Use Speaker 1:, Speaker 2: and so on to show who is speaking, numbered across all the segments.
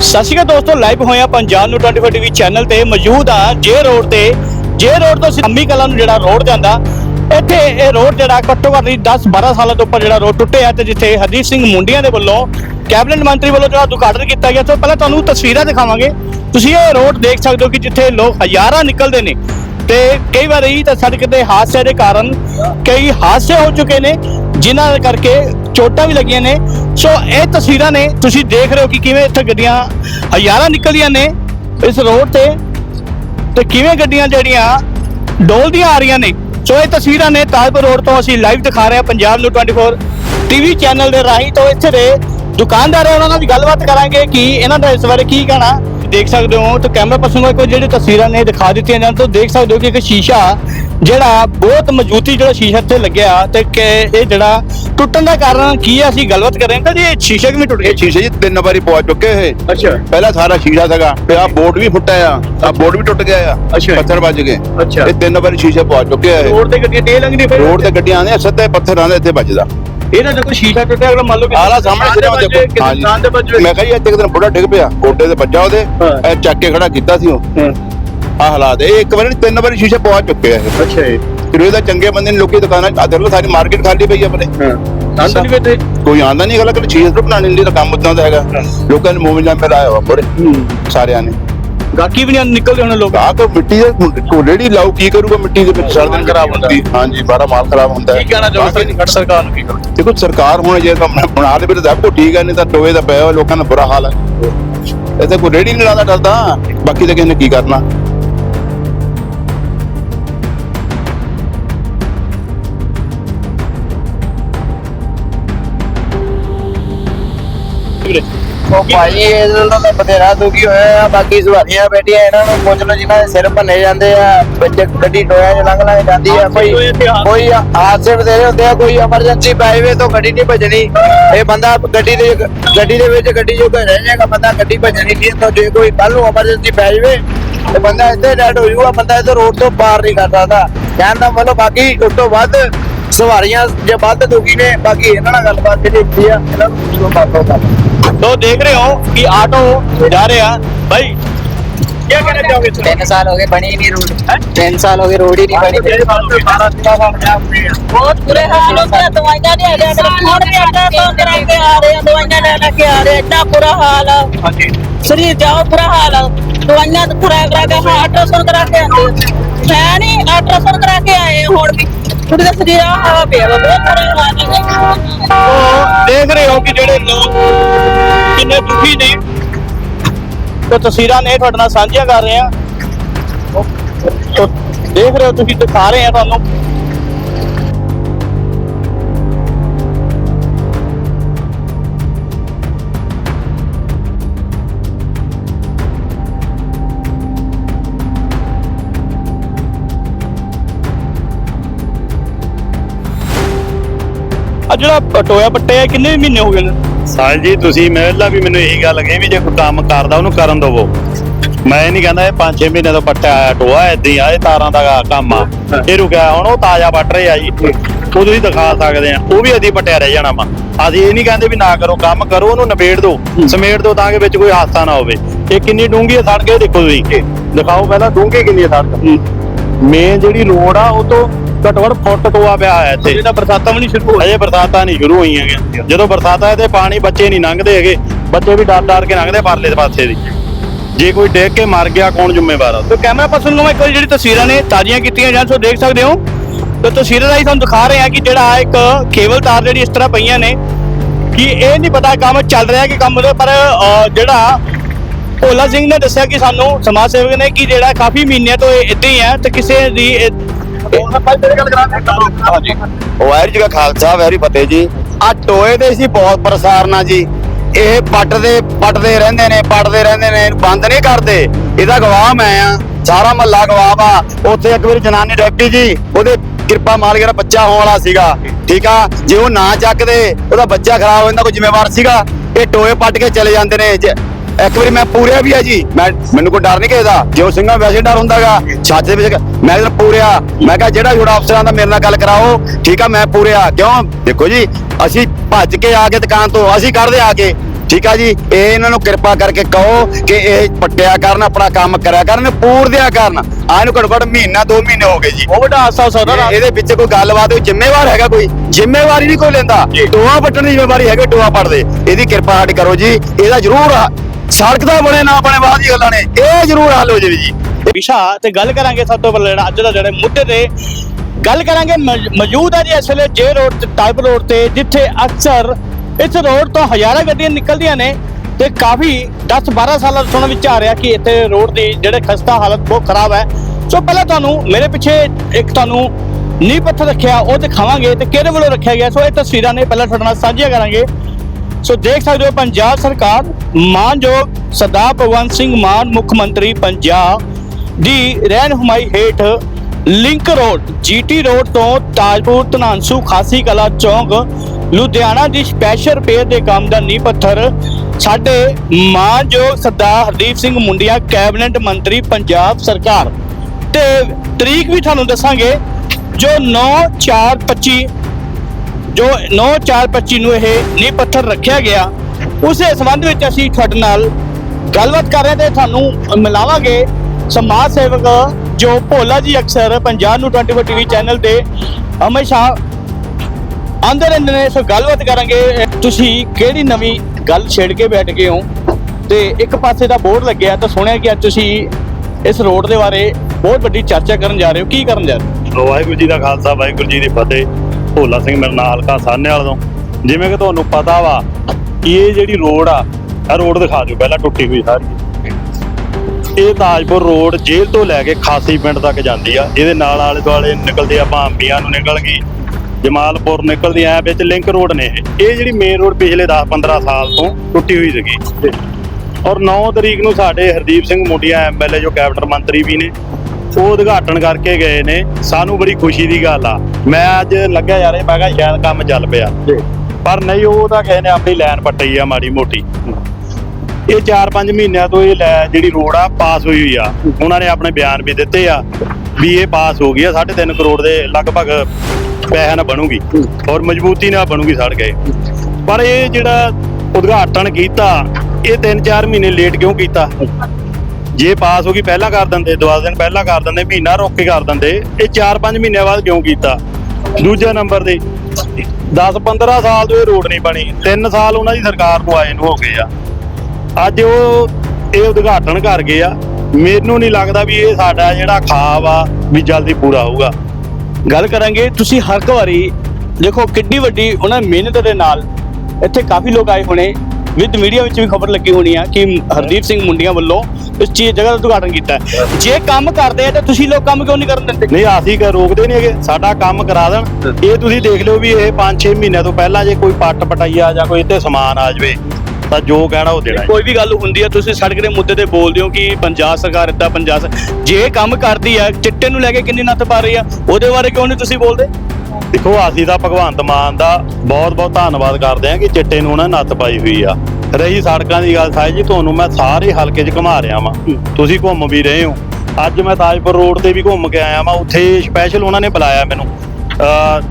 Speaker 1: ਸਤਿ ਸ਼੍ਰੀ ਅਕਾਲ ਦੋਸਤੋ ਲਾਈਵ ਹੋਏ ਆ ਪੰਜਾਬ ਨੂੰ 24 ਟੀਵੀ ਚੈਨਲ ਤੇ, ਮੌਜੂਦ ਆ ਜੇ ਰੋਡ ਤੇ। ਜੇ ਰੋਡ ਤੋਂ ਅੰਮੀ ਕਲਾ ਨੂੰ ਜਿਹੜਾ ਰੋਡ ਜਾਂਦਾ, ਇੱਥੇ ਇਹ ਰੋਡ ਜਿਹੜਾ ਘੱਟੋ ਘੱਟ 10 12 ਸਾਲਾਂ ਤੋਂ ਉੱਪਰ ਜਿਹੜਾ ਰੋਡ ਟੁੱਟਿਆ ਤੇ ਜਿੱਥੇ ਹਰਦੀਪ ਸਿੰਘ ਮੁੰਡੀਆਂ ਦੇ ਵੱਲੋਂ ਕੈਬਨਿਟ ਮੰਤਰੀ ਵੱਲੋਂ ਜਿਹੜਾ ਉਦਘਾਟਨ ਕੀਤਾ ਗਿਆ ਤੋਂ ਪਹਿਲਾਂ ਤੁਹਾਨੂੰ ਤਸਵੀਰਾਂ ਦਿਖਾਵਾਂਗੇ। ਤੁਸੀਂ ਇਹ ਰੋਡ ਦੇਖ ਸਕਦੇ ਹੋ ਕਿ ਜਿੱਥੇ ਲੋਕ ਹਜ਼ਾਰਾਂ ਨਿਕਲਦੇ ਨੇ ਤੇ ਕਈ ਵਾਰੀ ਤਾਂ ਸੜਕ ਦੇ ਹਾਦਸੇ ਦੇ ਕਾਰਨ ਕਈ ਹਾਦਸੇ ਹੋ ਚੁੱਕੇ ਨੇ, ਜਿਨ੍ਹਾਂ ਕਰਕੇ ਚੋਟਾਂ ਵੀ ਲੱਗੀਆਂ ਨੇ। ਸੋ ਇਹ ਤਸਵੀਰਾਂ ਨੇ, ਤੁਸੀਂ ਦੇਖ ਰਹੇ ਹੋ ਕਿ ਕਿਵੇਂ ਇੱਥੇ ਗੱਡੀਆਂ, ਹਜ਼ਾਰਾਂ ਨਿਕਲਦੀਆਂ ਨੇ ਇਸ ਰੋਡ ਤੇ। ਤੇ ਕਿਵੇਂ ਗੱਡੀਆਂ ਜਿਹੜੀਆਂ ਡੋਲਦੀਆਂ ਆ ਰਹੀਆਂ ਨੇ। ਸੋ ਇਹ ਤਸਵੀਰਾਂ ਨੇ ਤਾਜਪੁਰ ਰੋਡ ਤੋਂ ਅਸੀਂ ਲਾਈਵ ਦਿਖਾ ਰਹੇ ਹਾਂ ਪੰਜਾਬ ਨੂੰ 24 ਟੀਵੀ ਚੈਨਲ ਦੇ ਰਾਹੀਂ। ਤੋਂ ਇੱਥੇ ਦੇ ਦੁਕਾਨਦਾਰ ਉਹਨਾਂ ਨਾਲ ਵੀ ਗੱਲਬਾਤ ਕਰਾਂਗੇ ਕਿ ਇਹਨਾਂ ਦਾ ਇਸ ਬਾਰੇ ਕੀ ਕਹਿਣਾ। ਦੇਖ ਸਕਦੇ ਹੋ ਤਾਂ ਕੈਮਰਾ ਪਰਸਨ ਨੂੰ ਕੋਈ ਜਿਹੜੀ ਤਸਵੀਰਾਂ ਨੇ ਦਿਖਾ ਦਿੱਤੀਆਂ ਜਾਣ, ਤੋਂ ਦੇਖ ਸਕਦੇ ਹੋ ਕਿ ਇੱਕ ਸ਼ੀਸ਼ਾ ਜਿਹੜਾ ਬਹੁਤ ਮਜ਼ਬੂਤੀ ਜਿਹੜਾ ਸ਼ੀਸ਼ਾ ਇੱਥੇ ਲੱਗਿਆ ਤੇ ਕਿ ਇਹ ਜਿਹੜਾ ਟੁੱਟਣ ਦਾ ਕਾਰਨ ਕੀ ਹੈ ਅਸੀਂ ਗੱਲਬਾਤ ਕਰ ਰਹੇ ਹਾਂ ਤਾਂ ਜੀ ਇਹ ਸ਼ੀਸ਼ਾ ਕਿਵੇਂ ਟੁੱਟ ਗਿਆ
Speaker 2: ਇਹ ਸ਼ੀਸ਼ੇ ਜੀ ਤਿੰਨ ਵਾਰੀ ਪਹੁੰਚ ਚੁੱਕੇ ਇਹ।
Speaker 1: ਅੱਛਾ।
Speaker 2: ਪਹਿਲਾ ਸਾਰਾ ਸ਼ੀਸ਼ਾ ਸੀਗਾ ਤੇ ਆ ਬੋਰਡ ਵੀ ਫੁੱਟਿਆ ਆ। ਆ ਬੋਰਡ ਵੀ ਟੁੱਟ ਗਿਆ ਆ।
Speaker 1: ਅੱਛਾ।
Speaker 2: ਪੱਥਰ ਵੱਜ ਗਏ।
Speaker 1: ਅੱਛਾ।
Speaker 2: ਇਹ ਤਿੰਨ ਵਾਰੀ ਸ਼ੀਸ਼ੇ ਪਹੁੰਚ ਚੁੱਕੇ ਆ ਇਹ।
Speaker 1: ਰੋਡ ਤੇ ਗੱਡੀਆਂ ਤੇਲ ਲੰਘਦੀ ਫਿਰ
Speaker 2: ਰੋਡ ਤੇ ਗੱਡੀਆਂ ਆਉਂਦੀਆਂ ਸਿੱਧੇ ਪੱਥਰਾਂ ਦੇ ਇੱਥੇ ਵੱਜਦਾ।
Speaker 1: ਇਹਦਾ ਦੇਖੋ ਸ਼ੀਸ਼ਾ ਟੁੱਟਿਆ ਅਗਲਾ ਮੰਨ ਲਓ ਕਿ
Speaker 2: ਆਲਾ ਸਾਹਮਣੇ ਸਿਰੇ ਵਿੱਚ
Speaker 1: ਦੇਖੋ।
Speaker 2: ਹਾਂਜੀ।
Speaker 1: ਹਾਂ ਦੇ ਵੱਜ।
Speaker 2: ਮੈਂ ਕਿਹਾ ਜੀ ਇੱਥੇ ਇੱਕ ਦਿਨ ਬੁੱਢਾ ਡਿੱਗ ਪਿਆ ਗੋਡੇ ਤੇ ਵੱਜਾ ਉਹਦੇ।
Speaker 1: ਹਾਂ।
Speaker 2: ਇਹ ਚੱਕ ਕੇ ਖੜਾ ਕੀਤਾ ਸੀ ਉਹ। ਆ ਹਾਲਾਤ ਇਹ ਇੱਕ ਵਾਰੀ ਨੀ, ਤਿੰਨ ਵਾਰੀ ਸ਼ੀਸ਼ੇ ਪਹੁੰਚ ਚੁੱਕੇ ਆ ਇਹ।
Speaker 1: ਅੱਛਾ ਜੀ।
Speaker 2: ਫਿਰ ਇਹਦਾ ਚੰਗੇ ਬੰਦੇ ਨੇ ਲੋਕੀ ਦੁਕਾਨਾਂ ਆ ਦੇਖ ਲਓ ਸਾਰੀ ਮਾਰਕੀਟ ਖਾਲੀ ਪਈ ਆ ਆਪਣੇ।
Speaker 1: ਹਾਂ ਆਂਦਾ ਨਹੀਂ ਵੇਤੇ
Speaker 2: ਕੋਈ ਆਂਦਾ ਨਹੀਂ ਅਗਲਾ ਕਿ ਸ਼ੀਸ਼ੇ ਤੋਂ ਬਣਾਉਣ ਲਈ ਤਾਂ ਕੰਮ ਉਦਾਂ ਦਾ ਹੈਗਾ। ਲੋਕਾਂ ਨੇ ਮੂਵ ਜਾਂ ਲਾਇਆ ਹੋਇਆ ਬੜੇ ਸਾਰਿਆਂ ਨੇ।
Speaker 1: ਗਾਕੀ ਵੀ ਨਹੀਂ ਨਿਕਲਦੇ ਹੁਣ ਲੋਕ।
Speaker 2: ਆ ਤਾਂ ਮਿੱਟੀ ਦੇ ਕੋ ਰੇੜੀ ਲਾਉ ਕੀ ਕਰੂਗਾ ਮਿੱਟੀ ਦੇ ਵਿੱਚ? ਸਾਰਾ ਦਿਨ ਖਰਾਬ ਹੁੰਦੀ। ਹਾਂਜੀ ਬਾਰਾ ਮਾਲ ਖਰਾਬ ਹੁੰਦਾ ਹੈ।
Speaker 1: ਕੀ ਕਹਿਣਾ ਚਾਹੁੰਦੇ ਸਰਕਾਰ ਨੂੰ ਕੀ ਕਰੋ
Speaker 2: ਦੇਖੋ ਸਰਕਾਰ ਹੁਣ ਜੇ ਤਾਂ ਬਣਾ ਦੇ ਵੀ ਤਾਂ ਕੋ ਠੀਕ ਹੈ ਨਹੀਂ ਤਾਂ ਟੋਏ ਦਾ ਪਿਆ ਹੋਇਆ ਲੋਕਾਂ ਦਾ ਬੁਰਾ ਹਾਲ ਹੈ ਇੱਥੇ ਕੋਈ ਰੇੜੀ ਨਹੀਂ ਲਾਦਾ ਡਰਦਾ। ਬਾਕੀ ਤਾਂ ਕਿਸੇ ਨੇ ਕੀ ਕਰਨਾ?
Speaker 3: ਉਹ ਭਾਈ ਇਹਨਾਂ ਤਾਂ ਬਥੇਰਾ ਦੁਖੀ ਹੋਇਆ ਆ। ਬਾਕੀ ਸਵਾਰੀਆਂ ਬੈਠੀਆਂ ਇਹਨਾਂ ਨੂੰ। ਪੁੱਛ ਲਓ ਜਿਨ੍ਹਾਂ ਦੇ ਸਿਰ ਭੰਨੇ ਜਾਂਦੇ ਆ। ਵਿੱਚ ਗੱਡੀ ਟੋਇਆ ਚ ਲੰਘ ਲੰਘ ਜਾਂਦੀ ਆ। ਕੋਈ। ਕੋਈ ਹਾਦਸੇ ਬਥੇਰੇ ਹੁੰਦੇ ਆ। ਕੋਈ ਐਮਰਜੈਂਸੀ ਪਾਈਵੇ ਤੋਂ ਗੱਡੀ ਨਹੀਂ ਭੱਜਣੀ। ਇਹ ਬੰਦਾ ਗੱਡੀ ਦੇ ਗੱਡੀ ਦੇ ਵਿੱਚ ਗੱਡੀ ਜੋ ਰਹਿ ਜਾਏਗਾ। ਬੰਦਾ ਗੱਡੀ ਭੱਜਣੀ ਨਹੀਂ ਤਾਂ ਜੇ ਕੋਈ ਕੱਲ ਨੂੰ ਐਮਰਜੈਂਸੀ ਪੈ ਜਾਵੇ ਤੇ ਬੰਦਾ ਇੱਥੇ ਡੈਡ ਹੋ ਜਾਊਗਾ। ਬੰਦਾ ਇੱਥੇ ਰੋਡ ਤੋਂ ਪਾਰ ਨਹੀਂ ਕਰ ਸਕਦਾ। ਕਹਿਣ ਦਾ ਮਤਲਬ ਬਾਕੀ ਉਸ ਤੋਂ ਵੱਧ ਸਵਾਰੀਆਂ ਜੇ ਵੱਧ ਦੁਖੀ ਨੇ ਬਾਕੀ ਇਹਨਾਂ ਨਾਲ ਗੱਲਬਾਤ ਜਿਹੜੀ ਹੁੰਦੀ ਆ ਇਹਨਾਂ ਨੂੰ ਬਾਤੋਂ ਦਾ
Speaker 1: तो देख रहे हो कि ऑटो जा रहे हैं भाई क्या कहना चाहोगे इस
Speaker 4: तीन साल हो गए बनी ही नहीं रोड
Speaker 1: हैं?
Speaker 4: तीन साल हो गए रोड ही नहीं बनी
Speaker 5: ਬਹੁਤ ਬੁਰੇ ਹਾਲ ਹੋ ਗਿਆ ਦਵਾਈਆਂ ਦੇ ਅਜੇ ਅਗਰ ਹੁਣ ਵੀ ਅੱਡਾ ਤੋਂ ਕਰਾ ਕੇ ਆ ਰਹੇ ਆ ਦਵਾਈਆਂ ਲੈ ਲੈ ਕੇ ਆ ਰਹੇ ਆ, ਇੰਨਾ ਬੁਰਾ ਹਾਲ ਆ
Speaker 1: हाँ जी
Speaker 5: ਸਰੀਰ ਜਾਓ ਬੁਰਾ ਹਾਲ ਆ ਦਵਾਈਆਂ ਕਰਾ ਕਰਾ ਕੇ ਹਾਂ ਅਲਟਰਾਸਾਊਂਡ ਕਰਾ ਕੇ ਆਉਂਦੇ ਹੈ ਨਹੀਂ ਅਲਟਰਾਸਾਊਂਡ ਕਰਾ ਕੇ ਆਏ ਆ ਹੁਣ ਵੀ ਕੁੜੀ ਦਾ ਸਰੀਰ ਆ ਹਵਾ ਪਿਆ ਵਾ ਬਹੁਤ ਬੁਰਾ ਹਾਲ ਹੈ
Speaker 1: तो देख रहे हो कि ਜਿਹੜੇ ਲੋਕ ਕਿੰਨੇ ਦੁਖੀ ਨੇ ਤੇ ਤਸਵੀਰਾਂ ਨੇ, ਤੁਹਾਡੇ ਨਾਲ ਸਾਂਝੀਆਂ ਕਰ ਰਹੇ ਆ ਦੇਖ ਰਹੇ ਹੋ ਤੁਸੀਂ, ਦਿਖਾ ਰਹੇ ਆ ਤੁਹਾਨੂੰ। ਆ ਜਿਹੜਾ ਟੋਇਆ ਪੱਟਿਆ ਇਹ ਕਿੰਨੇ ਮਹੀਨੇ ਹੋ ਗਏ ਨੇ?
Speaker 6: ਸਾਲ ਜੀ ਤੁਸੀਂ ਪਹਿਲਾਂ ਵੀ ਮੈਨੂੰ ਇਹੀ ਗੱਲ ਕਹੀ ਵੀ ਜੇ ਕੋਈ ਕੰਮ ਕਰਦਾ ਉਹਨੂੰ ਕਰਨ ਦਵੋ। ਮੈਂ ਨਹੀਂ ਕਹਿੰਦਾ ਇਹ 5-6 ਮਹੀਨੇ ਤੋਂ ਪੱਟਿਆ ਆਇਆ ਟੋਆ ਏਦਾਂ ਹੀ ਆ ਇਹ ਤਾਰਾਂ ਦਾ ਕੰਮ ਆ। ਇਹ ਰੁਕਿਆ ਹੁਣ ਉਹ ਤਾਜ਼ਾ ਪੱਟ ਰਹੇ ਆ ਜੀ। ਉਹ ਤੁਸੀਂ ਦਿਖਾ ਸਕਦੇ ਆ ਉਹ ਵੀ ਹੀ ਪੱਟਿਆ ਰਹਿ ਜਾਣਾ ਵਾ। ਅਸੀਂ ਇਹ ਨਹੀਂ ਕਹਿੰਦੇ ਵੀ ਨਾ ਕਰੋ ਕੰਮ ਕਰੋ ਉਹਨੂੰ ਨਿਬੇੜ ਦਿਓ। ਸਮੇਟ ਦਿਓ ਤਾਂ ਕਿ ਵਿੱਚ ਕੋਈ ਹਾਦਸਾ ਨਾ ਹੋਵੇ। ਇਹ ਕਿੰਨੀ ਹੈ ਸੜਕ ਇਹ ਦੇਖੋ ਤੁਸੀਂ। ਦਿਖਾਓ ਪਹਿਲਾਂ ਡੂੰਘੀ ਕਿੰਨੀ ਹੈ ਸੜਕ। ਮੇਨ ਜਿਹੜੀ ਰੋਡ ਆ ਉਹ ਤੋਂ ਘੱਟੋ ਘੱਟ ਫੁੱਟ ਟੋਆ ਪਿਆ ਹੋਇਆ ਇੱਥੇ।
Speaker 1: ਜਿਹੜਾ ਬਰਸਾਤਾਂ ਵੀ ਨਹੀਂ ਸ਼ੁਰੂ ਹੋਈਆਂ।
Speaker 6: ਅਜੇ ਬਰਸਾਤਾਂ ਨਹੀਂ ਸ਼ੁਰੂ ਹੋਈਆਂ ਹੈਗੀਆਂ। ਜਦੋਂ ਬਰਸਾਤਾਂ ਤੇ ਪਾਣੀ ਬੱਚੇ ਨਹੀਂ ਲੰਘਦੇ ਹੈਗੇ। ਬੱਚੇ ਵੀ ਡਰ ਡਰ ਕੇ ਲੰਘਦੇ ਪਰਲੇ ਪਾਸੇ ਦੀ। ਜੇ ਕੋਈ ਡਿੱਗ ਕੇ ਮਰ ਗਿਆ ਕੌਣ ਜ਼ਿੰਮੇਵਾਰ ਆ?
Speaker 1: ਤੇ ਕੈਮਰਾ ਪਰਸਨ ਨੂੰ ਮੈਂ ਇੱਕ ਵਾਰੀ ਜਿਹੜੀ ਤਸਵੀਰਾਂ ਨੇ ਤਾਜ਼ੀਆਂ ਕੀਤੀਆਂ ਜਾਣ ਸੋ ਦੇਖ ਸਕਦੇ ਹੋ। ਤੇ ਤਸਵੀਰਾਂ ਰਾਹੀਂ ਤੁਹਾਨੂੰ ਦਿਖਾ ਰਹੇ ਹਾਂ ਕਿ ਜਿਹੜਾ ਇੱਕ ਕੇਬਲ ਤਾਰ ਜਿਹੜੀ ਇਸ ਤਰ੍ਹਾਂ ਪਈਆਂ ਨੇ ਕਿ ਇਹ ਨਹੀਂ ਪਤਾ ਕੰਮ ਚੱਲ ਰਿਹਾ ਕਿ ਕੰਮ ਉਹਦੇ ਪਰ ਜਿਹੜਾ ਭੋਲਾ ਸਿੰਘ ਨੇ ਦੱਸਿਆ ਕਿ ਸਾਨੂੰ ਸਮਾਜ ਸੇਵਕ ਨੇ ਕਿ ਜਿਹੜਾ ਕਾਫੀ ਮਹੀਨਿਆਂ ਤੋਂ ਇਹ ਇਦਾਂ ਹੀ ਹੈ ਤੇ ਕਿਸੇ ਦੀ ਹਾਂਜੀ।
Speaker 2: ਵਾਹਿਗੁਰੂ ਜੀ ਕਾ ਖਾਲਸਾ ਵੈਰੀ ਫਤਿਹ ਜੀ। ਆ ਟੋਏ ਦੇ ਸੀ ਬਹੁਤ ਪ੍ਰਸਾਰਨਾ ਜੀ। ਇਹ ਪੱਟਦੇ ਪੱਟਦੇ ਰਹਿੰਦੇ ਨੇ ਪੱਟਦੇ ਰਹਿੰਦੇ ਨੇ ਬੰਦ ਨਹੀਂ ਕਰਦੇ। ਇਹਦਾ ਗਵਾਹ ਮੈਂ ਆ। ਸਾਰਾ ਮਹੱਲਾ ਗਵਾਹ ਆ ਉੱਥੇ ਇੱਕ ਵਾਰੀ ਜਨਾਨੀ ਡਾਕਟਰੀ ਜੀ, ਉਹਦੇ ਕਿਰਪਾ ਮਾਲਕ ਦਾ ਬੱਚਾ ਹੋਣ ਵਾਲਾ ਸੀਗਾ, ਠੀਕ ਆ? ਜੇ ਉਹ ਨਾ ਚੱਕਦੇ, ਉਹਦਾ ਬੱਚਾ ਖਰਾਬ ਹੋ ਜਾਂਦਾ, ਕੋਈ ਜ਼ਿੰਮੇਵਾਰ ਸੀਗਾ। ਇਹ ਟੋਏ ਪੱਟ ਕੇ ਚਲੇ ਜਾਂਦੇ ਨੇ। ਇੱਕ ਵਾਰੀ ਮੈਂ ਪੂਰਿਆ ਵੀ ਆ ਜੀ। ਮੈਂ ਮੈਨੂੰ ਕੋਈ ਡਰ ਨਹੀਂ ਕਿਸੇ ਦਾ। ਜੇ ਉਹ ਸਿੰਘਾਂ ਵੈਸੇ ਡਰ ਹੁੰਦਾਗਾ ਛੱਜ ਦੇ ਵਿੱਚ ਮੈਂ ਜਦ ਪੂਰਿਆ ਮੈਂ ਕਿਹਾ ਜਿਹੜਾ ਜੁੜਾ ਅਫਸਰਾਂ ਦਾ ਮੇਰੇ ਨਾਲ ਗੱਲ ਕਰਾਓ ਠੀਕ ਆ ਮੈਂ ਪੂਰਿਆ। ਕਿਉਂ? ਦੇਖੋ ਜੀ ਅਸੀਂ ਭੱਜ ਕੇ ਆ ਕੇ ਦੁਕਾਨ ਤੋਂ ਅਸੀਂ ਕੱਢਦੇ ਆ ਕੇ। ਠੀਕ ਆ ਜੀ ਇਹ ਇਹਨਾਂ ਨੂੰ ਕਿਰਪਾ ਕਰਕੇ ਕਹੋ ਕਿ ਇਹ ਪੱਟਿਆ ਕਰਨ ਆਪਣਾ ਕੰਮ ਕਰਿਆ ਕਰਨ ਪੂਰ ਦਿਆ ਕਰਨ। ਆ ਇਹਨੂੰ ਘੱਟੋ ਘੱਟ ਮਹੀਨਾ ਦੋ ਮਹੀਨੇ ਹੋ ਗਏ ਜੀ।
Speaker 1: ਬਹੁਤ ਵੱਡਾ ਹਾਦਸਾ ਹੋ ਸਕਦਾ
Speaker 2: ਇਹਦੇ ਵਿੱਚ ਕੋਈ ਗੱਲਬਾਤ ਕੋਈ ਜ਼ਿੰਮੇਵਾਰ ਹੈਗਾ ਕੋਈ। ਜ਼ਿੰਮੇਵਾਰੀ ਨਹੀਂ ਕੋਈ ਲੈਂਦਾ। ਟੋਆ ਪੱਟਣ ਦੀ ਜ਼ਿੰਮੇਵਾਰੀ ਹੈਗੀ ਟੋਆ ਪੱਟਦੇ ਇਹਦੀ ਕਿਰਪਾ ਸਾਡੀ ਕਰੋ ਜੀ। ਇਹਦਾ ਜ਼ਰੂਰ ਹ- ਸੜਕ ਦਾ ਬਣੇ ਨਾ ਬਣੇ, ਬਾਅਦ ਦੀ ਗੱਲਾਂ ਨੇ। ਇਹ ਜ਼ਰੂਰ ਹੱਲ ਹੋ ਜਾਵੇ ਜੀ।
Speaker 1: ਵਿਸ਼ਾ ਤੇ ਗੱਲ ਕਰਾਂਗੇ ਸਭ ਤੋਂ ਪਹਿਲਾਂ ਜਿਹੜਾ ਅੱਜ ਦਾ ਜਿਹੜੇ ਮੁੱਦੇ ਤੇ। ਗੱਲ ਕਰਾਂਗੇ ਮੌਜੂਦ ਹੈ ਜੀ ਇਸ ਵੇਲੇ ਜੇ ਰੋਡ ਤੇ, ਟਾਈਪ ਰੋਡ ਤੇ, ਜਿੱਥੇ ਅਕਸਰ ਇਸ ਰੋਡ ਤੋਂ ਹਜ਼ਾਰਾਂ ਗੱਡੀਆਂ ਨਿਕਲਦੀਆਂ ਨੇ ਤੇ ਕਾਫੀ 10 12 ਸਾਲਾਂ ਤੋਂ ਸੁਣਨ ਵਿੱਚ ਆ ਰਿਹਾ ਕਿ ਇੱਥੇ ਰੋਡ ਦੀ ਜਿਹੜੇ ਖਸਤਾ ਹਾਲਤ ਬਹੁਤ ਖਰਾਬ ਹੈ। ਸੋ ਪਹਿਲਾਂ ਤੁਹਾਨੂੰ ਮੇਰੇ ਪਿੱਛੇ ਇੱਕ ਤੁਹਾਨੂੰ ਨੀਂਹ ਪੱਥਰ ਰੱਖਿਆ, ਉਹ ਦਿਖਾਵਾਂਗੇ ਤੇ ਕਿਹਦੇ ਵੱਲੋਂ ਰੱਖਿਆ ਗਿਆ। ਸੋ ਇਹ ਤਸਵੀਰਾਂ ਨੇ ਪਹਿਲਾਂ ਤੁਹਾਡੇ ਨਾਲ ਸਾਂਝੀਆਂ ਕਰਾਂਗੇ। ਸੋ ਦੇਖ ਸਕਦੇ ਹੋ, ਪੰਜਾਬ ਸਰਕਾਰ ਮਾਨਯੋਗ ਸਰਦਾਰ ਭਗਵੰਤ ਸਿੰਘ ਮਾਨ, ਮੁੱਖ ਮੰਤਰੀ ਪੰਜਾਬ ਦੀ ਰਹਿਨੁਮਾਈ ਹੇਠ ਲਿੰਕ ਰੋਡ, ਜੀਟੀ ਰੋਡ ਤੋਂ ਤਾਜਪੁਰ, ਧਨਾਂਸੂ, ਖਾਸੀ ਕਲਾ ਚੌਂਕ, ਲੁਧਿਆਣਾ ਦੀ ਸਪੈਸ਼ਲ ਰਿਪੇਅਰ ਦੇ ਕੰਮ ਦਾ ਨੀਂਹ ਪੱਥਰ ਸਾਡੇ ਮਾਨਯੋਗ ਸਰਦਾਰ ਹਰਦੀਪ ਸਿੰਘ ਮੁੰਡਿਆ ਕੈਬਨਿਟ ਮੰਤਰੀ ਪੰਜਾਬ ਸਰਕਾਰ। ਤੇ ਤਰੀਕ ਵੀ ਤੁਹਾਨੂੰ ਦੱਸਾਂਗੇ, ਜੋ 9/4/25 ਜੋ 9425 ਨੂੰ ਇਹ ਨੀਂਹ ਪੱਥਰ ਰੱਖਿਆ ਗਿਆ ਉਸੇ ਸੰਬੰਧ ਵਿੱਚ ਅਸੀਂ ਤੁਹਾਡੇ ਨਾਲ ਗੱਲਬਾਤ ਕਰ ਰਹੇ ਤੇ ਤੁਹਾਨੂੰ ਮਿਲਾਵਾਂਗੇ ਸਮਾਜ ਸੇਵਕ ਜੋ ਭੋਲਾ ਜੀ ਅਕਸਰ ਪੰਜਾਬ ਨੂੰ 24 ਟੀਵੀ ਚੈਨਲ ਤੇ ਹਮੇਸ਼ਾ ਆਂਦੇ ਰਹਿੰਦੇ ਨੇ, ਸੋ ਗੱਲਬਾਤ ਕਰਾਂਗੇ। ਤੁਸੀਂ ਕਿਹੜੀ ਨਵੀਂ ਗੱਲ ਛੇੜ ਕੇ ਬੈਠ ਗਏ ਹੋ? ਤੇ ਇੱਕ ਪਾਸੇ ਦਾ ਬੋਰਡ ਲੱਗਿਆ, ਤਾਂ ਸੁਣਿਆ ਕਿ ਅੱਜ ਤੁਸੀਂ ਇਸ ਰੋਡ ਦੇ ਬਾਰੇ ਬਹੁਤ ਵੱਡੀ ਚਰਚਾ ਕਰਨ ਜਾ ਰਹੇ ਹੋ। ਕੀ ਕਰਨ ਜਾ ਰਹੇ ਹੋ?
Speaker 6: ਵਾਹਿਗੁਰੂ ਜੀ ਦਾ ਖਾਲਸਾ, ਵਾਹਿਗੁਰੂ ਜੀ ਦੀ ਫਤਿਹ। ਭੋਲਾ ਸਿੰਘ ਮੇਰੇ ਨਾਲ ਹਲਕਾ ਸਾਹਨੇਵਾਲ ਤੋਂ। ਜਿਵੇਂ ਕਿ ਤੁਹਾਨੂੰ ਪਤਾ ਵਾ ਇਹ ਜਿਹੜੀ ਰੋਡ ਆ ਆ ਰੋਡ ਦਿਖਾ ਦਿਓ, ਪਹਿਲਾਂ ਟੁੱਟੀ ਹੋਈ ਸਾਰੀ। ਇਹ ਤਾਜਪੁਰ ਰੋਡ ਜੇਲ੍ਹ ਤੋਂ ਲੈ ਕੇ ਖਾਸੀ ਪਿੰਡ ਤੱਕ ਜਾਂਦੀ ਆ। ਇਹਦੇ ਨਾਲ ਆਲੇ ਦੁਆਲੇ ਨਿਕਲਦੇ ਆ, ਭਾਂਬੀਆਂ ਨੂੰ ਨਿਕਲ ਗਈ। ਜਮਾਲਪੁਰ ਨਿਕਲਦੀ ਆ ਵਿੱਚ ਲਿੰਕ ਰੋਡ ਨੇ ਇਹ। ਜਿਹੜੀ ਮੇਨ ਰੋਡ ਪਿਛਲੇ 10-15 ਸਾਲ ਤੋਂ ਟੁੱਟੀ ਹੋਈ ਸੀਗੀ। ਔਰ 9 ਤਰੀਕ ਨੂੰ ਸਾਡੇ ਹਰਦੀਪ ਸਿੰਘ ਮੁੰਡੀਆ ਐਮਐਲਏ ਜੋ ਕੈਬਨਿਟ ਮੰਤਰੀ ਵੀ ਨੇ, ਉਹ ਉਦਘਾਟਨ ਕਰਕੇ ਗਏ ਨੇ। ਸਾਨੂੰ ਬੜੀ ਖੁਸ਼ੀ ਦੀ ਗੱਲ ਆ। ਮੈਂ ਅੱਜ ਲੱਗਿਆ ਯਾਰ, ਇਹ ਮੈਂ ਕਿਹਾ ਸ਼ਾਇਦ ਕੰਮ ਚੱਲ ਪਿਆ। ਪਰ ਨਹੀਂ, ਉਹ ਤਾਂ ਕਿਸੇ ਨੇ ਆਪਣੀ ਲਾਈਨ ਪੱਟੀ ਆ ਮਾੜੀ ਮੋਟੀ। ਇਹ 4-5 ਮਹੀਨਿਆਂ ਤੋਂ ਇਹ ਲੈ ਜਿਹੜੀ ਰੋਡ ਆ, ਪਾਸ ਹੋਈ ਹੋਈ ਆ। ਉਹਨਾਂ ਨੇ ਆਪਣੇ ਬਿਆਨ ਵੀ ਦਿੱਤੇ ਆ ਵੀ ਇਹ ਪਾਸ ਹੋ ਗਈ ਆ 3.5 ਕਰੋੜ ਦੇ ਲਗਭਗ ਪੈਸਿਆਂ ਨਾਲ ਬਣੂਗੀ ਔਰ ਮਜ਼ਬੂਤੀ ਨਾਲ ਬਣੂਗੀ ਸੜਕ ਇਹ। ਪਰ ਇਹ ਜਿਹੜਾ ਉਦਘਾਟਨ ਕੀਤਾ, ਇਹ 3-4 ਮਹੀਨੇ ਲੇਟ ਕਿਉਂ ਕੀਤਾ? ਜੇ ਪਾਸ ਹੋ ਗਈ, ਪਹਿਲਾਂ ਕਰ ਦਿੰਦੇ ਦਵਾ ਦਿਨ ਪਹਿਲਾਂ ਕਰ ਦਿੰਦੇ, ਮਹੀਨਾ ਰੋਕ ਕੇ ਕਰ ਦਿੰਦੇ, ਇਹ 4-5 ਮਹੀਨਿਆਂ ਬਾਅਦ ਕਿਉਂ ਕੀਤਾ? ਦੂਜਾ ਨੰਬਰ ਤੇ 10-15 ਸਾਲ ਤੋਂ ਇਹ ਰੋਡ ਨਹੀਂ ਬਣੀ। 3 ਸਾਲ ਉਹਨਾਂ ਦੀ ਸਰਕਾਰ ਨੂੰ ਆਏ ਨੂੰ ਹੋ ਗਏ ਆ। ਅੱਜ ਉਹ ਇਹ ਉਦਘਾਟਨ ਕਰ ਗਏ ਆ। ਮੈਨੂੰ ਨਹੀਂ ਲੱਗਦਾ ਵੀ ਇਹ ਸਾਡਾ ਜਿਹੜਾ ਖਾਬ ਆ, ਵੀ ਜਲਦੀ ਪੂਰਾ ਹੋਊਗਾ।
Speaker 1: ਗੱਲ ਕਰਾਂਗੇ, ਤੁਸੀਂ ਹਰ ਇੱਕ ਵਾਰੀ ਦੇਖੋ ਕਿੱਡੀ ਵੱਡੀ ਉਹਨਾਂ ਮਿਹਨਤ ਦੇ ਨਾਲ ਇੱਥੇ ਕਾਫੀ ਲੋਕ ਆਏ ਹੋਣੇ। ਵਿਦ ਮੀਡੀਆ ਵਿੱਚ ਵੀ ਖਬਰ ਲੱਗੀ ਹੋਣੀ ਆ ਕਿ ਹਰਦੀਪ ਸਿੰਘ ਮੁੰਡੀਆਂ ਵੱਲੋਂ ਇਸ ਚੀਜ਼ ਜਗ੍ਹਾ ਦਾ ਉਦਘਾਟਨ ਕੀਤਾ ਹੈ। ਜੇ ਕੰਮ ਕਰਦੇ ਆ ਤਾਂ ਤੁਸੀਂ ਲੋਕ ਕੰਮ ਕਿਉਂ ਨਹੀਂ ਕਰਨ ਦਿੰਦੇ
Speaker 6: ਨਹੀਂ ਅਸੀਂ ਕਾ ਰੋਕਦੇ ਨਹੀਂ ਹੈਗੇ ਸਾਡਾ ਕੰਮ ਕਰਾ ਦੇਣ ਇਹ ਤੁਸੀਂ ਦੇਖ ਲਿਓ ਵੀ ਇਹ 5-6 ਮਹੀਨਿਆਂ ਤੋਂ ਪਹਿਲਾਂ ਜੇ ਕੋਈ ਪੱਟ ਪਟਾਈਆ ਜਾਂ ਕੋਈ ਇੱਥੇ ਸਮਾਨ ਆ ਜਾਵੇ ਤਾਂ ਜੋ ਕਹਿਣਾ ਉਹ ਦੇਣਾ ਹੈ।
Speaker 1: ਕੋਈ ਵੀ ਗੱਲ ਹੁੰਦੀ ਹੈ ਤੁਸੀਂ ਸੜਕ ਦੇ ਮੁੱਦੇ ਤੇ ਬੋਲਦੇ ਹੋ ਕਿ ਪੰਜਾਬ ਸਰਕਾਰ ਇੱਦਾਂ ਪੰਜਾਬ ਸਰ- ਜੇ ਕੰਮ ਕਰਦੀ ਆ ਚਿੱਟੇ ਨੂੰ ਲੈ ਕੇ ਕਿੰਨੀ ਨੱਥ ਪਾ ਰਹੀ ਆ ਉਹਦੇ ਬਾਰੇ ਕਿਉਂ ਨਹੀਂ ਤੁਸੀਂ ਬੋਲਦੇ
Speaker 6: ਦੇਖੋ ਅਸੀਂ ਤਾਂ ਭਗਵੰਤ ਮਾਨ ਦਾ ਬਹੁਤ ਬਹੁਤ ਧੰਨਵਾਦ ਕਰਦੇ ਹਾਂ ਕਿ ਚਿੱਟੇ ਨੂੰ ਉਹਨਾਂ ਨੱਥ ਪਾਈ ਹੋਈ ਆ। ਰਹੀ ਸੜਕਾਂ ਦੀ ਗੱਲ ਸਾਈ ਜੀ ਤੁਹਾਨੂੰ ਮੈਂ ਸਾਰੇ ਹਲਕੇ 'ਚ ਘੁਮਾ ਰਿਹਾ ਵਾਂ। ਤੁਸੀਂ ਘੁੰਮ ਵੀ ਰਹੇ ਹੋ। ਅੱਜ ਮੈਂ ਤਾਜਪੁਰ ਰੋਡ ਤੇ ਵੀ ਘੁੰਮ ਕੇ ਆਇਆ ਵਾਂ। ਉੱਥੇ ਸਪੈਸ਼ਲ ਉਹਨਾਂ ਨੇ ਬੁਲਾਇਆ ਮੈਨੂੰ।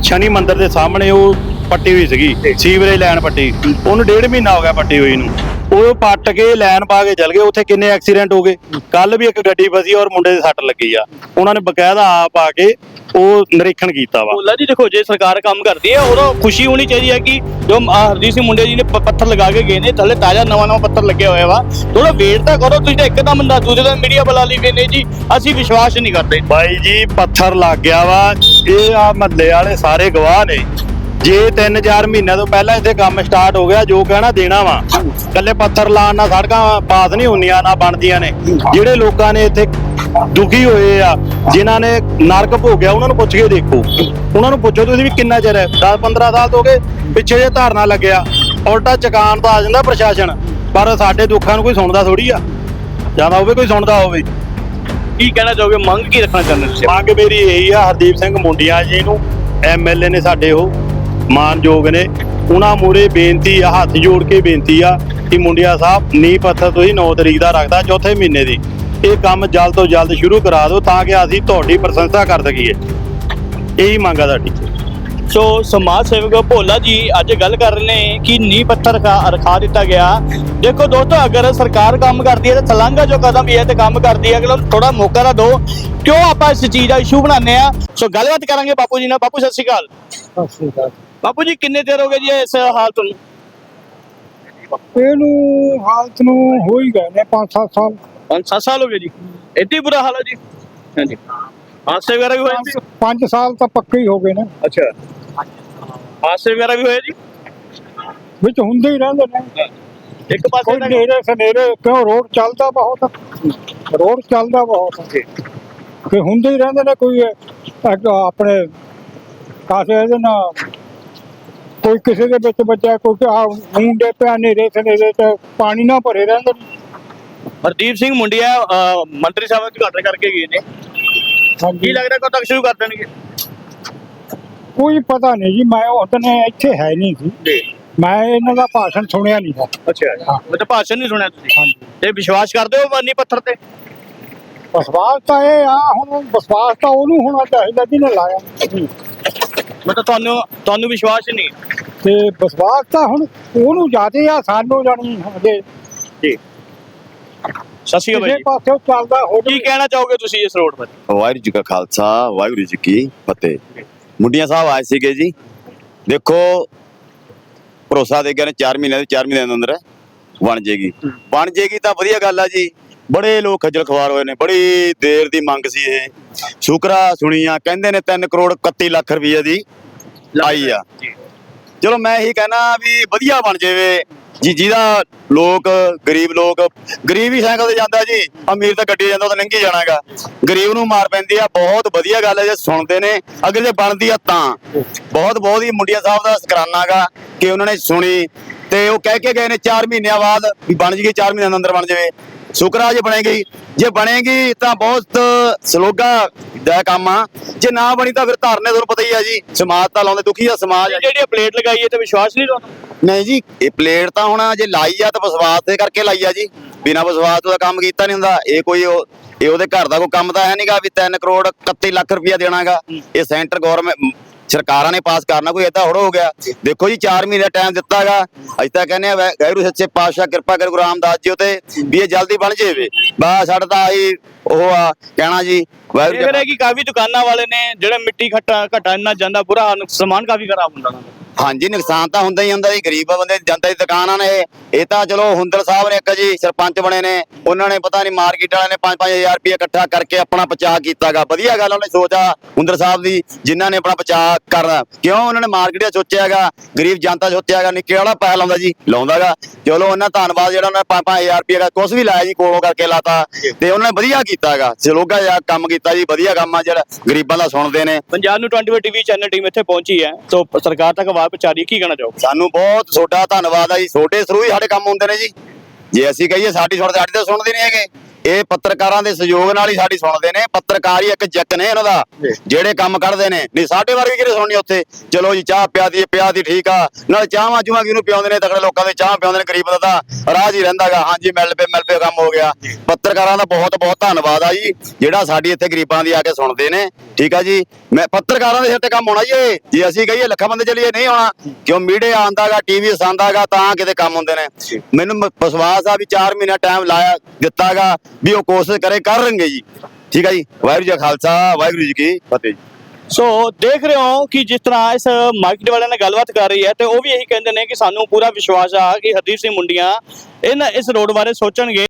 Speaker 6: ਸ਼ਨੀ ਮੰਦਿਰ ਦੇ ਸਾਹਮਣੇ ਉਹ ਪੱਟੀ ਹੋਈ ਸੀਗੀ। ਸੀਵਰੇਜ ਲਾਈਨ ਪੱਟੀ। ਉਹਨੂੰ ਡੇਢ ਮਹੀਨਾ ਹੋ ਗਿਆ ਪੱਟੀ ਹੋਈ ਨੂੰ। ਉਹ ਪੱਟ ਕੇ ਲਾਈਨ ਪਾ ਕੇ ਚਲ ਗਏ ਉੱਥੇ ਕਿੰਨੇ ਐਕਸੀਡੈਂਟ ਹੋ ਗਏ। ਕੱਲ ਵੀ ਇੱਕ ਗੱਡੀ ਫਸੀ ਔਰ ਮੁੰਡੇ ਦੇ ਸੱਟ ਲੱਗੀ ਆ। ਉਹਨਾਂ ਨੇ ਬਕਾਇਦਾ ਆਪ ਆ ਕੇ ਉਹ ਨਿਰੀਖਣ ਕੀਤਾ ਵਾ।
Speaker 1: ਬੋਲਾ ਜੀ ਦੇਖੋ ਜੇ ਸਰਕਾਰ ਕੰਮ ਕਰਦੀ ਹੈ ਉਦੋਂ ਖੁਸ਼ੀ ਹੋਣੀ ਚਾਹੀਦੀ ਹੈ ਕਿ ਜੋ ਹਰਦੀਪ ਸਿੰਘ ਮੁੰਡੇ ਜੀ ਨੇ ਪੱਥਰ ਲਗਾ ਕੇ ਗਏ ਨੇ ਥੱਲੇ ਤਾਜ਼ਾ ਨਵਾਂ ਨਵਾਂ ਪੱਥਰ ਲੱਗੇ ਹੋਏ ਵਾ। ਥੋੜਾ ਵੇਟ ਤਾਂ ਕਰੋ ਤੁਸੀਂ ਤਾਂ ਇੱਕਦਮ ਨਾ ਦੂਜੇ ਦਿਨ ਮੀਡੀਆ ਬੁਲਾ ਲਈ ਵੀ ਜੀ। ਅਸੀਂ ਵਿਸ਼ਵਾਸ ਨਹੀਂ ਕਰਦੇ।
Speaker 6: ਬਾਈ ਜੀ ਪੱਥਰ ਲੱਗ ਗਿਆ ਵਾ। ਇਹ ਆ ਮਹੱਲੇ ਵਾਲੇ ਸਾਰੇ ਗਵਾਹ ਨੇ। ਜੇ 3-4 ਮਹੀਨਿਆਂ ਤੋਂ ਪਹਿਲਾਂ ਇੱਥੇ ਕੰਮ ਸਟਾਰਟ ਹੋ ਗਿਆ ਜੋ ਕਹਿਣਾ ਦੇਣਾ ਵਾ। ਕੱਲੇ ਪੱਥਰ ਲਾਉਣ ਨਾਲ ਸੜਕਾਂ ਪਾਸ ਨਹੀਂ ਹੁੰਦੀਆਂ ਨਾ ਬਣਦੀਆਂ ਨੇ। ਜਿਹੜੇ ਲੋਕਾਂ ਨੇ ਇੱਥੇ ਦੁਖੀ ਹੋਏ ਆ ਜਿਨ੍ਹਾਂ ਨੇ ਨਰਕ ਭੋਗਿਆ ਉਹਨਾਂ ਨੂੰ ਪੁੱਛ ਕੇ ਦੇਖੋ। ਉਹਨਾਂ ਨੂੰ ਪੁੱਛੋ ਤੁਸੀਂ ਵੀ ਕਿੰਨਾ ਚਿਰ ਹੈ? 10-15 ਸਾਲ ਤੋਂ ਹੋ ਗਏ ਪਿੱਛੇ ਜੇ ਧਰਨਾ ਲੱਗਿਆ। ਉਲਟਾ ਚਕਾਨ ਤਾਂ ਆ ਜਾਂਦਾ ਪ੍ਰਸ਼ਾਸਨ ਪਰ ਸਾਡੇ ਦੁੱਖਾਂ ਨੂੰ ਕੋਈ ਸੁਣਦਾ ਥੋੜੀ ਆ। ਜ਼ਿਆਦਾ ਹੋਵੇ ਕੋਈ ਸੁਣਦਾ ਹੋਵੇ।
Speaker 1: ਕੀ ਕਹਿਣਾ ਚਾਹੋਗੇ? ਮੰਗ ਕੀ ਰੱਖਣਾ ਚਾਹੁੰਦੇ ਤੁਸੀਂ?
Speaker 6: ਮੰਗ ਮੇਰੀ ਇਹੀ ਆ ਹਰਦੀਪ ਸਿੰਘ ਮੁੰਡੀਆਂ ਜੀ ਨੂੰ। ਐਮਐਲਏ ਨੇ ਸਾਡੇ ਉਹ। ਮਾਨਯੋਗ ਨੇ। ਉਹਨਾਂ ਮੂਰੇ ਬੇਨਤੀ ਆ ਹੱਥ ਜੋੜ ਕੇ ਬੇਨਤੀ ਆ ਕਿ ਮੁੰਡਿਆ ਸਾਹਿਬ ਨੀ ਪੱਥਰ ਤੁਸੀਂ 9 ਤਰੀਕ ਦਾ ਰੱਖਦਾ ਚੌਥੇ ਮਹੀਨੇ ਦੀ। ਇਹ ਕੰਮ ਜਲਦ ਤੋਂ ਜਲਦ ਸ਼ੁਰੂ ਕਰਾ ਦਿਓ ਤਾਂ ਕਿ ਅਸੀਂ ਤੁਹਾਡੀ ਪ੍ਰਸ਼ੰਸਾ ਕਰ ਸਕੀਏ। ਇਹੀ ਮੰਗ ਆ ਸਾਡੀ।
Speaker 1: ਸੋ ਸਮਾਜ ਸੇਵਕ ਭੋਲਾ ਜੀ ਅੱਜ ਗੱਲ ਕਰ ਰਹੇ ਨੇ ਕਿ ਨੀ ਪੱਥਰ ਰਖਾ ਦਿੱਤਾ ਗਿਆ। ਦੇਖੋ ਦੋਸਤੋ ਅਗਰ ਸਰਕਾਰ ਕੰਮ ਕਰਦੀ ਹੈ ਤੇ ਤਲੰਗਾ ਜੋ ਕਦਮ ਵੀ ਹੈ ਤੇ ਕੰਮ ਕਰਦੀ ਹੈ ਅਗਰ ਥੋੜਾ ਮੌਕਾ ਤਾਂ ਦਿਓ। ਕਿਉਂ ਆਪਾਂ ਇਸ ਚੀਜ਼ ਦਾ ਇਸ਼ੂ ਬਣਾਉਂਦੇ ਆ ਸੋ ਗੱਲਬਾਤ ਕਰਾਂਗੇ ਬਾਪੂ ਜੀ ਨਾਲ। ਬਾਪੂ ਸਤਿ ਸ਼੍ਰੀ ਅਕਾਲ।
Speaker 7: ਸਤਿ ਸ੍ਰੀ ਅਕਾਲ।
Speaker 1: ਬਾਪੂ ਜੀ ਕਿੰਨੇ ਦੇਰ ਹੋ ਗਏ ਜੀ ਇਸ ਹਾਲਤ ਨੂੰ?
Speaker 7: ਇਹਨੂੰ ਹਾਲਤ ਨੂੰ ਹੋ ਹੀ ਗਏ ਨੇ 5-7 ਸਾਲ।
Speaker 1: 5-7 ਸਾਲ ਹੋ ਗਏ ਜੀ। ਇੱਡੀ ਬੁਰਾ ਹਾਲ ਹੈ ਜੀ? ਹਾਂਜੀ। ਹਾਦਸੇ ਵਗੈਰਾ ਵੀ ਹੋਏ ਸੀ
Speaker 7: 5 ਸਾਲ ਤਾਂ ਪੱਕੇ ਹੀ ਹੋ ਗਏ ਨੇ।
Speaker 1: ਅੱਛਾ। ਹਾਦਸੇ ਵਗੈਰਾ ਵੀ ਹੋਏ ਜੀ?
Speaker 7: ਵਿੱਚ ਹੁੰਦੇ ਹੀ ਰਹਿੰਦੇ ਨੇ।
Speaker 1: ਇੱਕ ਪਾਸੇ ਤਾਂ
Speaker 7: ਨੇੜੇ ਸਨੇਰੇ ਕਿਉਂ ਰੋਡ ਚੱਲਦਾ ਬਹੁਤ? ਰੋਡ ਚੱਲਦਾ ਬਹੁਤ। ਕਿ ਹੁੰਦੇ ਹੀ ਰਹਿੰਦੇ ਨੇ ਕੋਈ ਆਪਣੇ ਕਾਸੇ ਇਹਦੇ ਨਾਲ ਕੋਈ ਕਿਸੇ ਦੇ ਵਿੱਚ ਬੱਚਾ ਕੋਈ ਆ ਮੁੰਡੇ ਪਿਆ ਨੇੜੇ ਸਨੇਰੇ ਤੇ ਪਾਣੀ ਨਾ ਭਰੇ ਰਹਿੰਦੇ।
Speaker 1: ਹਰਦੀਪ ਸਿੰਘ ਮੁੰਡਿਆ ਅਹ, ਮੰਤਰੀ ਸਾਹਿਬ ਉਦਘਾਟਨ ਕਰਕੇ ਗਏ ਨੇ। ਕੀ
Speaker 7: ਹਾਂਜੀ
Speaker 1: ਲੱਗਦਾ ਕਦੋਂ ਤੱਕ ਸ਼ੁਰੂ ਕਰ ਦੇਣਗੇ?
Speaker 7: ਕੋਈ ਪਤਾ ਨਹੀਂ ਜੀ ਮੈਂ ਉਸ ਦਿਨ ਇੱਥੇ ਹੈ ਨਹੀਂ ਸੀ।
Speaker 1: ਜੀ।
Speaker 7: ਮੈਂ ਇਹਨਾਂ ਦਾ ਭਾਸ਼ਣ ਸੁਣਿਆ ਨਹੀਂ ਹੈ
Speaker 1: ਅੱਛਾ ਮੈਂ ਤਾਂ ਭਾਸ਼ਣ ਨਹੀਂ ਸੁਣਿਆ ਤੁਸੀਂ।
Speaker 7: ਹਾਂਜੀ।
Speaker 1: ਤੇ ਵਿਸ਼ਵਾਸ ਕਰਦੇ ਹੋ ਮਾਨੀ ਪੱਥਰ ਤੇ?
Speaker 7: ਵਿਸ਼ਵਾਸ ਤਾਂ ਇਹ ਆ ਹੁਣ ਵਿਸ਼ਵਾਸ ਤਾਂ ਉਹਨੂੰ ਹੋਣਾ ਚਾਹੀਦਾ ਜਿਹਨੇ ਲਾਇਆ।
Speaker 1: ਮਤਲਬ ਤੁਹਾਨੂੰ ਤੁਹਾਨੂੰ ਵਿਸ਼ਵਾਸ ਨਹੀਂ।
Speaker 7: ਤੇ ਵਿਸ਼ਵਾਸ ਤਾਂ ਹੁਣ ਉਹਨੂੰ ਜ਼ਿਆਦੇ ਆ ਸਾਨੂੰ ਜਾਣੀ ਹਜੇ
Speaker 1: ਜੀ। ਸਤਿ ਸ਼੍ਰੀ ਅਕਾਲ
Speaker 7: ਕਿਸੇ
Speaker 1: ਜੀ।
Speaker 7: ਪਾਸੇ ਚੱਲਦਾ ਹੋ
Speaker 1: ਕੀ ਕਹਿਣਾ ਚਾਹੋਗੇ ਤੁਸੀਂ ਇਸ ਰੋਡ ਬਾਰੇ?
Speaker 2: ਵਾਹਿਗੁਰੂ ਜੀ ਕਾ ਖਾਲਸਾ ਵਾਹਿਗੁਰੂ ਜੀ ਕੀ ਫਤਿਹ। ਮੁੰਡੀਆਂ ਸਾਹਿਬ ਆਏ ਸੀਗੇ ਜੀ। ਦੇਖੋ ਭਰੋਸਾ ਦੇ ਗਏ ਨੇ 4 ਮਹੀਨੇ ਦੇ 4 ਮਹੀਨੇ ਦੇ ਅੰਦਰ ਬਣ ਜੇਗੀ। ਬਣ ਜੇਗੀ ਤਾਂ ਵਧੀਆ ਗੱਲ ਆ ਜੀ। ਬੜੇ ਲੋਕ ਖੱਜਲ ਖਵਾਰ ਹੋਏ ਨੇ। ਬੜੀ ਦੇਰ ਦੀ ਮੰਗ ਸੀ ਇਹ। ਸ਼ੁਕਰਾ ਸੁਣੀਆਂ ਕਹਿੰਦੇ ਨੇ 3 ਕਰੋੜ 31 ਲੱਖ ਰੁਪਏ ਦੀ ਆਈ ਆ। ਚਲੋ ਮੈਂ ਇਹੀ ਕਹਿਣਾ ਵੀ ਵਧੀਆ ਬਣ ਜਾਵੇ। ਜੀ ਜਿਹਦਾ ਲੋਕ ਗਰੀਬ ਲੋਕ ਗਰੀਬ ਹੀ ਸਾਈਕਲ ਤੇ ਜਾਂਦਾ ਜੀ ਅਮੀਰ ਤਾਂ ਗੱਡੀ ਜਾਂਦਾ ਉਹ ਤਾਂ ਲੰਘੀ ਜਾਣਾਗਾ ਗਰੀਬ ਨੂੰ ਮਾਰ ਪੈਂਦੀ ਆ ਬਹੁਤ ਵਧੀਆ ਗੱਲ ਹੈ ਜੇ ਸੁਣਦੇ ਨੇ ਅਗਰ ਜੇ ਬਣਦੀ ਆ ਤਾਂ। ਬਹੁਤ ਬਹੁਤ ਹੀ ਮੁੰਡਿਆ ਸਾਹਿਬ ਦਾ ਸ਼ੁਕਰਾਨਾਗਾ ਕਿ ਉਹਨਾਂ ਨੇ ਸੁਣੀ। ਤੇ ਉਹ ਕਹਿ ਕੇ ਗਏ ਨੇ 4 ਮਹੀਨਿਆਂ ਬਾਅਦ ਵੀ ਬਣ ਜੀਗੀ 4 ਮਹੀਨਿਆਂ ਦੇ ਅੰਦਰ ਬਣ ਜਾਵੇ। ਸ਼ੁਕਰਾ ਜੇ ਬਣੇਗੀ। ਜੇ ਬਣੇਗੀ ਤਾਂ ਬਹੁਤ ਸਲੋਗਾ ਦਾ ਕੰਮ ਆ। ਜੇ ਨਾ ਬਣੀ ਤਾਂ ਫਿਰ ਧਰਨੇ ਤੁਹਾਨੂੰ ਪਤਾ ਹੀ ਆ ਜੀ। ਸਮਾਜ ਤਾਂ ਲਾਉਂਦੇ ਦੁਖੀ ਆ ਸਮਾਜ।
Speaker 1: ਜਿਹੜੀ ਪਲੇਟ ਲਗਾਈ ਹੈ ਤੇ ਵਿਸ਼ਵਾਸ ਨਹੀਂ ਤੁਹਾਨੂੰ
Speaker 2: ਨਹੀਂ ਜੀ ਇਹ ਪਲੇਟ ਤਾਂ ਹੁਣ ਜੇ ਲਾਈ ਆ ਤਾਂ ਵਿਸ਼ਵਾਸ ਦੇ ਕਰਕੇ ਲਾਈ ਆ ਜੀ। ਬਿਨਾ ਵਿਸ਼ਵਾਸ ਤੋਂ ਕੰਮ ਕੀਤਾ ਨਹੀਂ ਹੁੰਦਾ। ਇਹ ਕੋਈ ਇਹ ਉਹਦੇ ਘਰ ਦਾ ਕੋਈ ਕੰਮ ਤਾਂ ਹੈ ਨਹੀਂਗਾ ਵੀ 3 ਕਰੋੜ 31 ਲੱਖ ਰੁਪਇਆ ਦੇਣਾਗਾ। ਇਹ ਸੈਂਟਰ ਗਵਰਨਮੈਂਟ ਸਰਕਾਰਾਂ ਨੇ ਪਾਸ ਕਰਨਾ, ਕੋਈ ਏਦਾਂ ਹੜੋ ਹੋ ਗਿਆ। ਦੇਖੋ ਜੀ 4 ਮਹੀਨੇ ਟਾਈਮ ਦਿੱਤਾਗਾ ਅਸੀਂ ਤਾਂ ਕਹਿੰਦੇ ਆ ਗੈਰੂ ਸੱਚੇ ਪਾਤਸ਼ਾਹ, ਕਿਰਪਾ ਕਰ ਗੁਰੂ ਰਾਮਦਾਸ ਜੀ ਉਤੇ ਵੀ ਇਹ ਜਲਦੀ ਬਣ ਜਾਵੇ। ਬਸ ਸਾਡਾ ਤਾਂ ਆਹੀ ਉਹ ਆ, ਕਹਿਣਾ ਜੀ। ਵਾਹਿਗੁਰੂ ਜੀ
Speaker 1: ਕਿ ਕਾਫੀ ਦੁਕਾਨਾਂ ਵਾਲੇ ਨੇ, ਜਿਹੜੇ ਮਿੱਟੀ ਘਟਾ ਘਟਾ ਇੰਨਾ ਜਾਂਦਾ, ਬੁਰਾ ਸਮਾਨ ਕਾਫੀ ਖਰਾਬ ਹੁੰਦਾ।
Speaker 2: ਹਾਂਜੀ, ਨੁਕਸਾਨ ਤਾਂ ਹੁੰਦਾ ਹੀ ਹੁੰਦਾ ਜੀ, ਗਰੀਬ ਬੰਦੇ ਜਨਤਾ ਦੀ ਦੁਕਾਨਾਂ ਨੇ ਇਹ। ਤਾਂ ਚਲੋ ਹੁੰਦਲ ਸਾਹਿਬ ਨੇ ਇੱਕ ਜੀ ਸਰਪੰਚ ਬਣੇ ਨੇ, ਉਹਨਾਂ ਨੇ ਪਤਾ ਨਹੀਂ ਮਾਰਕੀਟ ਵਾਲਿਆਂ ਨੇ 5-5000 ਰੁਪਏ ਇਕੱਠਾ ਕਰਕੇ ਆਪਣਾ ਬਚਾਅ ਕੀਤਾਗਾ। ਵਧੀਆ ਗੱਲ ਉਹਨੇ ਸੋਚਾ ਹੁੰਦਲ ਸਾਹਿਬ ਦੀ, ਜਿਨ੍ਹਾਂ ਨੇ ਆਪਣਾ ਬਚਾਅ ਕਰਨਾ। ਕਿਉਂ ਉਹਨਾਂ ਨੇ ਮਾਰਕੀਟ ਦਾ ਸੋਚਿਆਗਾ? ਗਰੀਬ ਜਨਤਾ ਸੋਚਿਆਗਾ, ਨਿੱਕੇ ਕਿਹੜਾ ਪੈਸਾ ਲਾਉਂਦਾ ਜੀ, ਲਾਉਂਦਾਗਾ। ਚਲੋ ਉਹਨਾਂ ਧੰਨਵਾਦ ਜਿਹੜਾ ਉਹਨਾਂ ਨੇ 5-5000 ਰੁਪਏ ਦਾ ਕੁਝ ਵੀ ਲਾਇਆ ਜੀ, ਕੋਲੋਂ ਕਰਕੇ ਲਾਤਾ। ਤੇ ਉਹਨਾਂ ਨੇ ਵਧੀਆ ਕੀਤਾਗਾ, ਸਲੋਗਾ ਜਿਹਾ ਕੰਮ ਕੀਤਾ ਜੀ, ਵਧੀਆ ਕੰਮ ਆ ਜਿਹੜਾ ਗਰੀਬਾਂ ਦਾ ਸੁਣਦੇ ਨੇ।
Speaker 1: ਪੰਜਾਬ ਨੂੰ 24 ਟੀਵੀ ਚੈਨਲ ਟੀਮ ਇੱਥੇ ਪਹੁੰਚੀ ਹੈ ਸੋ ਸਰਕਾਰ ਤੱਕ ਆਵਾਜ਼ ਪਹੁੰਚਾ ਕੀ ਕਹਿਣਾ ਚਾਹੋਗੇ?
Speaker 2: ਸਾਨੂੰ ਬਹੁਤ ਤੁਹਾਡਾ ਧੰਨਵਾਦ ਆ ਜੀ। ਤੁਹਾਡੇ ਥਰੂ ਹੀ ਸਾਡੇ ਕੰਮ ਹੁੰਦੇ ਨੇ ਜੀ। ਜੇ ਅਸੀਂ ਕਹੀਏ ਸਾਡੀ ਸੁਣਦੇ, ਸਾਡੀ ਤਾਂ ਸੁਣਦੇ ਨਹੀਂ ਹੈਗੇ। ਇਹ ਪੱਤਰਕਾਰਾਂ ਦੇ ਸਹਿਯੋਗ ਨਾਲ ਹੀ ਸਾਡੀ ਸੁਣਦੇ ਨੇ। ਪੱਤਰਕਾਰ ਹੀ ਇੱਕ ਜੱਕ ਨੇ ਇਹਨਾਂ ਦਾ ਜਿਹੜੇ ਕੰਮ ਕਰਦੇ ਨੇ। ਨਹੀਂ ਸਾਡੇ ਵਰਗੇ ਕਿਹੜੇ ਸੁਣਨੀ ਉੱਥੇ? ਚਲੋ ਜੀ ਚਾਹ ਪਿਆ ਦੀ ਪਿਆ ਦੀ ਠੀਕ ਆ। ਨਾਲ ਚਾਹਾਂ ਜੂਆਂ ਕਿਹਨੂੰ ਪਿਆਉਂਦੇ ਨੇ? ਤਕੜੇ ਲੋਕਾਂ ਦੇ ਚਾਹ ਪਿਆਉਂਦੇ ਨੇ ਗਰੀਬ ਦਾ ਤਾਂ 'ਚ ਹੀ ਰਹਿੰਦਾਗਾ ਹਾਂਜੀ ਮਿਲ ਪਏ ਮਿਲ ਪਏ ਕੰਮ ਹੋ ਗਿਆ। ਪੱਤਰਕਾਰਾਂ ਦਾ ਬਹੁਤ ਬਹੁਤ ਧੰਨਵਾਦ ਆ ਜੀ। ਜਿਹੜਾ ਸਾਡੀ ਇੱਥੇ ਗਰੀਬਾਂ ਦੀ ਆ ਕੇ ਸੁਣਦੇ ਨੇ। ਠੀਕ ਆ ਜੀ। ਮੈਂ ਪੱਤਰਕਾਰਾਂ ਦੇ ਸਿਰ ਤੇ ਕੰਮ ਹੋਣਾ ਜੀ ਇਹ। ਜੇ ਅਸੀਂ ਕਹੀਏ ਲੱਖਾਂ ਬੰਦੇ ਚੱਲੀਏ ਨਹੀਂ ਹੋਣਾ। ਕਿਉਂ ਮੀਡੀਆ ਆਂਦਾਗਾ ਟੀਵੀ ਆਂਦਾਗਾ ਤਾਂ ਕਿਤੇ ਕੰਮ ਹੁੰਦੇ ਨੇ। ਮੈਨੂੰ ਵਿਸ਼ਵਾਸ ਆ ਵੀ 4 ਮਹੀਨਾ ਟਾਈਮ ਲਾਇਆ ਦਿੱਤਾਗਾ ਵੀ ਉਹ ਕੋਸ਼ਿਸ਼ ਕਰੇ, ਕਰਨਗੇ ਜੀ। ਠੀਕ ਆ ਜੀ? ਵਾਹਿਗੁਰੂ ਜੀ ਕਾ ਖਾਲਸਾ, ਵਾਹਿਗੁਰੂ ਜੀ ਕੀ ਫਤਿਹ ਜੀ।
Speaker 1: ਸੋ ਦੇਖ ਰਹੇ ਹੋ ਕਿ ਜਿਸ ਤਰ੍ਹਾਂ ਇਸ ਮਾਰਕੀਟ ਵਾਲਿਆਂ ਨਾਲ ਗੱਲਬਾਤ ਕਰ ਰਹੀ ਹੈ ਤੇ ਉਹ ਵੀ ਇਹੀ ਕਹਿੰਦੇ ਨੇ ਕਿ ਸਾਨੂੰ ਪੂਰਾ ਵਿਸ਼ਵਾਸ ਆ ਕਿ ਹਰਦੀਪ ਸਿੰਘ ਮੁੰਡੀਆਂ ਇਹਨਾਂ ਇਸ ਰੋਡ ਬਾਰੇ ਸੋਚਣਗੇ।